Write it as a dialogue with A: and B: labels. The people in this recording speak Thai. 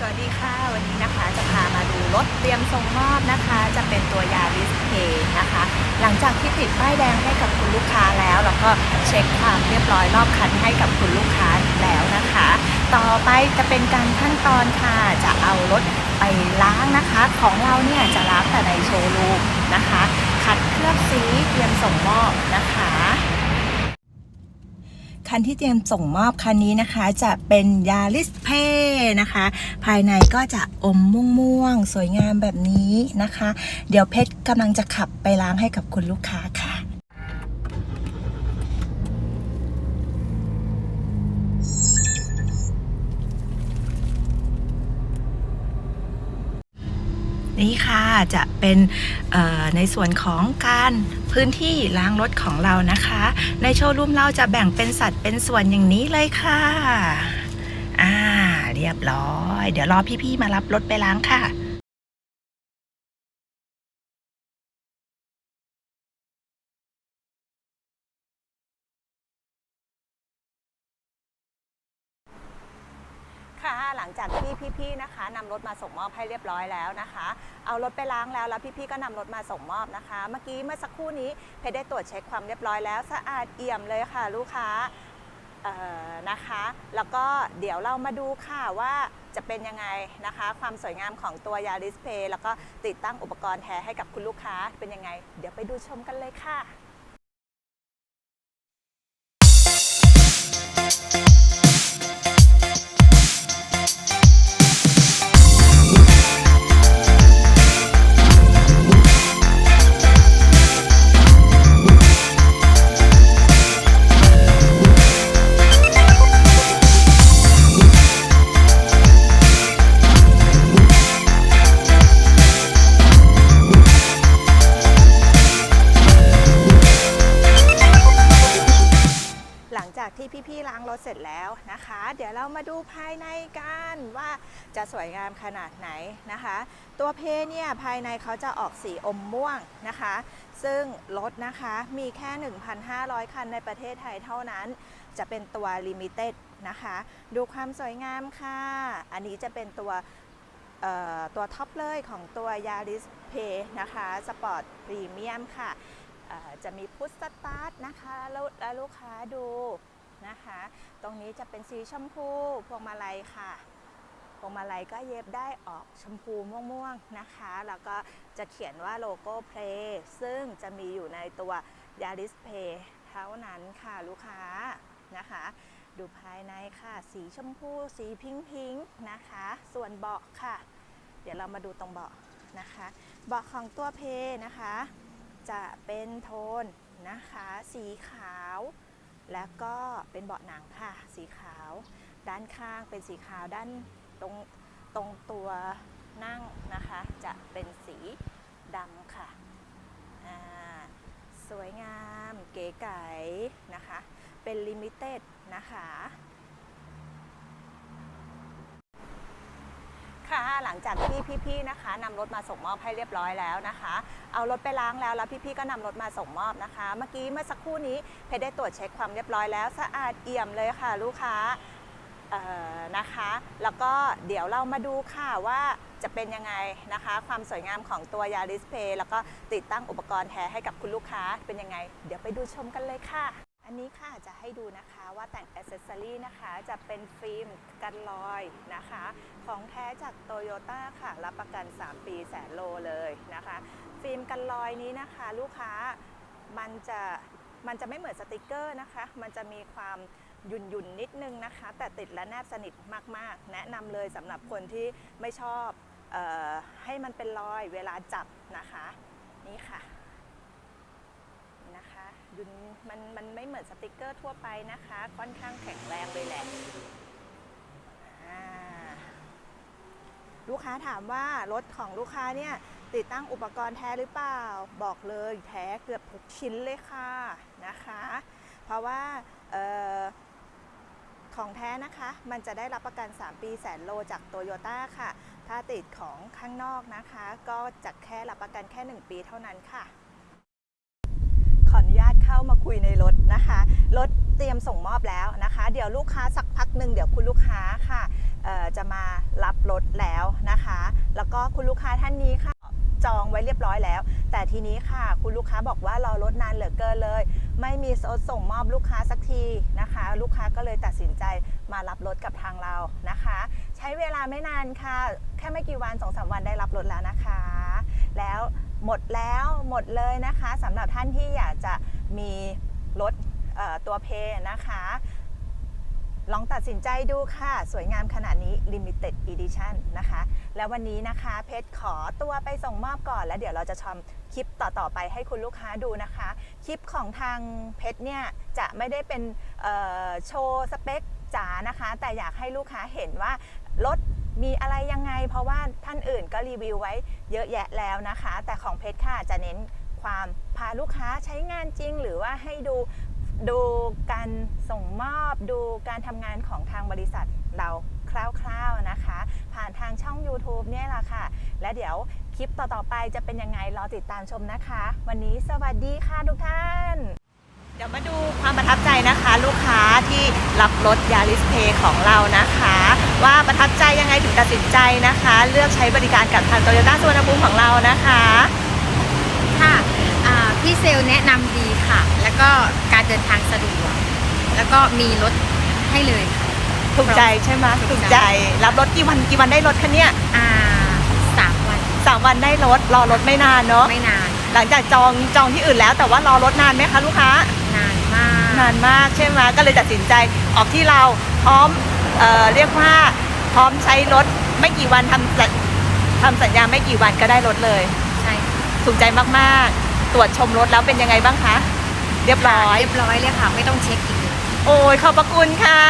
A: สวัสดีค่ะ วันนี้นะคะจะพามาดูรถเตรียมส่งมอบนะคะ จะเป็นตัวยาริสเพนะคะ หลังจากที่ติดป้ายแดงให้กับคุณลูกค้าแล้ว แล้วก็เช็คความเรียบร้อยรอบคันให้กับคุณลูกค้าแล้วนะคะ ต่อไปจะเป็นการขั้นตอนค่ะ จะเอารถไปล้างนะคะ ของเราเนี่ยจะล้างแต่ในโชว์รูมนะคะคัดเคลือบสีเตรียมส่งมอบนะคะ คันที่เตรียมส่งมอบคันนี้นะคะ จะเป็นยาลิสเพนะคะ ภายในก็จะอมม่วงๆ สวยงามแบบนี้นะคะ เดี๋ยวเพชรกำลังจะขับไปล้างให้กับคุณลูกค้าค่ะ นี่ค่ะจะเป็นในส่วนของการพื้นที่ล้างรถของเรานะคะ ในโชว์รูมเราจะแบ่งเป็นสัดเป็นส่วนอย่างนี้เลยค่ะอ่าเรียบร้อย เดี๋ยวรอพี่ๆมารับรถไปล้างค่ะ หลังจากที่พี่ๆนะคะนำรถมาส่งมอบให้เรียบร้อยแล้วนะคะ เอารถไปล้างแล้วแล้วพี่ๆก็นำรถมาส่งมอบนะคะ เมื่อกี้เมื่อสักครู่นี้เพชรได้ตรวจเช็คความเรียบร้อยแล้วสะอาดเอี่ยมเลยค่ะลูกค้านะคะ แล้วก็เดี๋ยวเรามาดูค่ะว่าจะเป็นยังไงนะคะ ความสวยงามของตัวยาริสเพย์แล้วก็ติดตั้งอุปกรณ์แท้ให้กับคุณลูกค้าเป็นยังไง เดี๋ยวไปดูชมกันเลยค่ะ จากที่พี่ๆล้างรถเสร็จแล้วนะคะ เดี๋ยวเรามาดูภายในกันว่าจะสวยงามขนาดไหนนะคะ ตัวเพเนี่ยภายในเขาจะออกสีอมม่วงนะคะ ซึ่งรถนะคะมีแค่ 1,500 คันในประเทศไทยเท่านั้น จะเป็นตัวลิมิเต็ดนะคะ ดูความสวยงามค่ะ อันนี้จะเป็นตัวตัวท็อปเลยของตัว Yaris Pay นะคะสปอร์ตพรีเมียมค่ะจะมีพุทสตาร์ทนะคะ แล้วลูกค้าดู นะคะ ตรงนี้จะเป็นสีชมพูพวงมาลัยค่ะพวงมาลัยก็เย็บได้ออกชมพูม่วงๆนะคะ แล้วก็จะเขียนว่าโลโก้ Play ซึ่งจะมีอยู่ในตัว Yaris Play เท่านั้นค่ะลูกค้านะคะ ดูภายในค่ะ สีชมพู สีพิงพิงนะคะ ส่วนเบาะค่ะ เดี๋ยวเรามาดูตรงเบาะนะคะ เบาะของตัวเพนะคะ จะเป็นโทนนะคะ สีขาว แล้วก็เป็นเบาะหนังค่ะ สีขาว ด้านข้างเป็นสีขาวด้านตรงตรงตัวนั่งนะคะ จะเป็นสีดำค่ะ สวยงามเก๋ไก๋นะคะ เป็นลิมิเต็ดนะคะ ค่ะ หลังจากที่พี่ๆนะคะนำรถมาส่งมอบให้เรียบร้อยแล้วนะคะ เอารถไปล้างแล้วแล้วพี่ๆก็นำรถมาส่งมอบนะคะ เมื่อกี้เมื่อสักครู่นี้เพชรได้ตรวจเช็คความเรียบร้อยแล้วสะอาดเอี่ยมเลยค่ะลูกค้านะคะ แล้วก็เดี๋ยวเรามาดูค่ะว่าจะเป็นยังไงนะคะ ความสวยงามของตัวยา r i สเพย์แล้วก็ติดตั้งอุปกรณ์แท้ให้กับคุณลูกค้าเป็นยังไง เดี๋ยวไปดูชมกันเลยค่ะ อันนี้ค่ะ ให้ดูนะคะว่าแต่งอ c เซสซอรี่นะคะจะเป็นฟิล์มกันรอยนะคะ ของแท้จากโตโยต้าค่ะ รับประกัน 3 ปีแสนโลเลยนะคะ ฟิล์มกันรอยนี้นะคะ ลูกค้ามันจะมันจะไม่เหมือนสติกเกอร์นะคะ มันจะมีความหยุ่นหยุ่นนิดนึงนะคะ แต่ติดและแนบสนิทมากๆ แนะนำเลยสำหรับคนที่ไม่ชอบออให้มันเป็นรอยเวลาจับนะคะ นี่ค่ะ ยืนมันมันไม่เหมือนสติกเกอร์ทั่วไปนะคะ ค่อนข้างแข็งแรงเลยแหละลูกค้าถามว่ารถของลูกค้าเนี่ยติดตั้งอุปกรณ์แท้หรือเปล่า บอกเลยแท้เกือบทุกชิ้นเลยค่ะนะคะ เพราะว่าออของแท้นะคะ มันจะได้รับประกัน 3 ปีแสนโลจากโตโยต้าค่ะ ถ้าติดของข้างนอกนะคะ ก็จะแค่รับประกันแค่ 1 ปีเท่านั้นค่ะ ญาตเข้ามาคุยในรถนะคะ รถเตรียมส่งมอบแล้วนะคะ เดี๋ยวลูกค้าสักพักหนึ่งเดี๋ยวคุณลูกค้าค่ะจะมารับรถแล้วนะคะ แล้วก็คุณลูกค้าท่านนี้ค่ะจองไว้เรียบร้อยแล้ว แต่ทีนี้ค่ะ คุณลูกค้าบอกว่ารอรถนานเหลือเกินเลย ไม่มีรถส่งมอบลูกค้าสักทีนะคะ ลูกค้าก็เลยตัดสินใจมารับรถกับทางเรานะคะ ใช้เวลาไม่นานค่ะ แค่ไม่กี่วันสองสามวันได้รับรถแล้วนะคะ แล้ว หมดแล้วหมดเลยนะคะสำหรับท่านที่อยากจะมีรถตัวเพนะคะ ลองตัดสินใจดูค่ะ สวยงามขนาดนี้ Limited Edition นะคะ แล้ววันนี้นะคะ เพชรขอตัวไปส่งมอบก่อน แล้วเดี๋ยวเราจะทำคลิปต่อ ๆ ไปให้คุณลูกค้าดูนะคะ คลิปของทางเพชรเนี่ย จะไม่ได้เป็นโชว์สเปคจ๋านะคะ แต่อยากให้ลูกค้าเห็นว่ารถ มีอะไรยังไง เพราะว่าท่านอื่นก็รีวิวไว้เยอะแยะแล้วนะคะ แต่ของเพชรค่ะจะเน้นความพาลูกค้าใช้งานจริง หรือว่าให้ดูดูการส่งมอบดูการทำงานของทางบริษัทเราคร่าวๆนะคะ ผ่านทางช่อง YouTube เนี่ยแหละค่ะ และเดี๋ยวคลิปต่อๆไปจะเป็นยังไงรอติดตามชมนะคะ วันนี้สวัสดีค่ะทุกท่าน เดี๋ยวมาดูความประทับใจนะคะ ลูกค้าที่รับรถยาริสเพย์ของเรานะคะ ว่าประทับใจยังไงถึงตัดสินใจนะคะ เลือกใช้บริการกับทางโตโยต้าสุวรรณภูมิของเรานะคะ
B: ค่ะอ่าพี่เซลล์แนะนำดีค่ะ แล้วก็การเดินทางสะดวก แล้วก็มีรถให้เลยค่ะ
A: ถูกใจใช่ไหม
B: ถู
A: ถูก
B: ก
A: ใจ
B: ใจ
A: รับรถกี่วันกี่วันได้รถคะเนี่ย
B: อ่าสามวัน
A: สามวันได้รถรอรถไม่นานเนาะ
B: ไม่นาน
A: หลังจากจองจองที่อื่นแล้วแต่ว่ารอรถนานไหมคะลูกค้า
B: นานมาก
A: นานมากใช่ไหมก็เลยตัดสินใจออกที่เราพร้อมเอ่อเรียกว่าพร้อมใช้รถไม่กี่วันทำสัญทำสัญญาไม่กี่วันก็ได้รถเลย
B: ใช่ค่ะ
A: ถูกใจมากๆ ตรวจชมรถแล้วเป็นยังไงบ้างคะ เรียบร้อย
B: เรียบร้อยเลยค่ะ ไม่ต้องเช็คอีกเลย
A: โอ้ยขอบพระคุณค่ะ